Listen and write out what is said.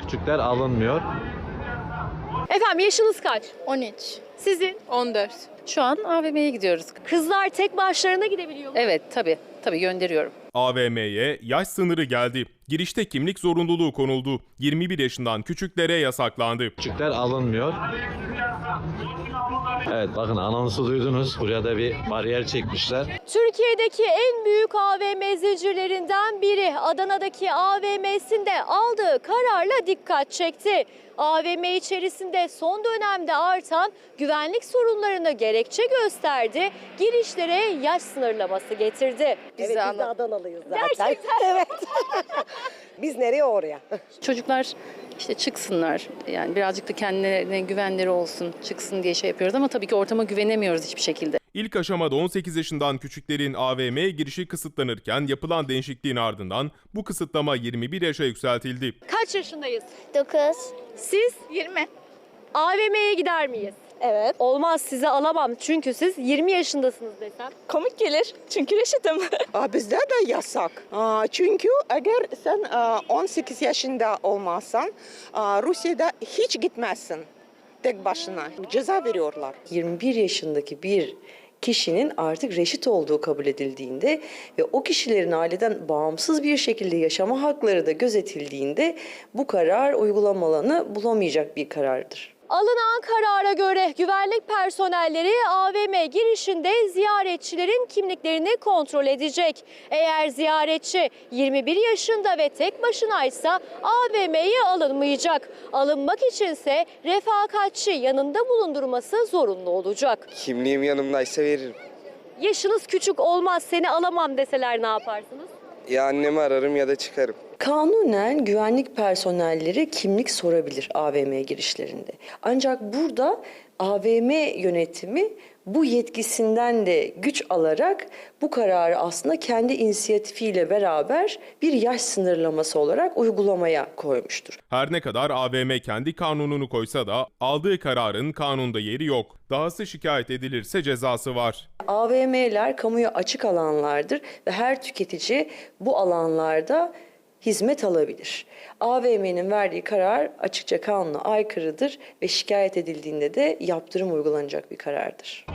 Küçükler alınmıyor. Efendim yaşınız kaç? 13. Sizin? 14. Şu an AVM'ye gidiyoruz. Kızlar tek başlarına gidebiliyor mu? Evet tabii tabii gönderiyorum. AVM'ye yaş sınırı geldi. Girişte kimlik zorunluluğu konuldu. 21 yaşından küçüklere yasaklandı. Küçükler alınmıyor. Evet bakın anonsu duydunuz. Buraya da bir bariyer çekmişler. Türkiye'deki en büyük AVM zincirlerinden biri Adana'daki AVM'sinde aldığı kararla dikkat çekti. AVM içerisinde son dönemde artan güvenlik sorunlarını gerekçe gösterdi. Girişlere yaş sınırlaması getirdi. Biz de Adanalıyız zaten. evet. Biz nereye oraya? Çocuklar işte çıksınlar. Yani birazcık da kendilerine güvenleri olsun, çıksın diye şey yapıyoruz ama tabii ki ortama güvenemiyoruz hiçbir şekilde. İlk aşamada 18 yaşından küçüklerin AVM'ye girişi kısıtlanırken yapılan değişikliğin ardından bu kısıtlama 21 yaşa yükseltildi. Kaç yaşındayız? 9. Siz 20. AVM'ye gider miyiz? Evet. Olmaz size alamam çünkü siz 20 yaşındasınız desem. Komik gelir. Çünkü reşitim. Aa, bizde de yasak. Aa, çünkü eğer sen aa, 18 yaşında olmazsan aa, Rusya'da hiç gitmezsin tek başına. Ceza veriyorlar. 21 yaşındaki bir kişinin artık reşit olduğu kabul edildiğinde ve o kişilerin aileden bağımsız bir şekilde yaşama hakları da gözetildiğinde bu karar uygulama alanı bulamayacak bir karardır. Alınan karara göre güvenlik personelleri AVM girişinde ziyaretçilerin kimliklerini kontrol edecek. Eğer ziyaretçi 21 yaşında ve tek başınaysa AVM'ye alınmayacak. Alınmak içinse refakatçi yanında bulundurması zorunlu olacak. Kimliğim yanımdaysa veririm. Yaşınız küçük olmaz seni alamam deseler ne yaparsınız? Ya annemi ararım ya da çıkarım. Kanunen güvenlik personelleri kimlik sorabilir AVM girişlerinde. Ancak burada AVM yönetimi bu yetkisinden de güç alarak bu kararı aslında kendi inisiyatifiyle beraber bir yaş sınırlaması olarak uygulamaya koymuştur. Her ne kadar AVM kendi kanununu koysa da aldığı kararın kanunda yeri yok. Dahası şikayet edilirse cezası var. AVM'ler kamuya açık alanlardır ve her tüketici bu alanlarda hizmet alabilir. AVM'nin verdiği karar açıkça kanuna aykırıdır ve şikayet edildiğinde de yaptırım uygulanacak bir karardır.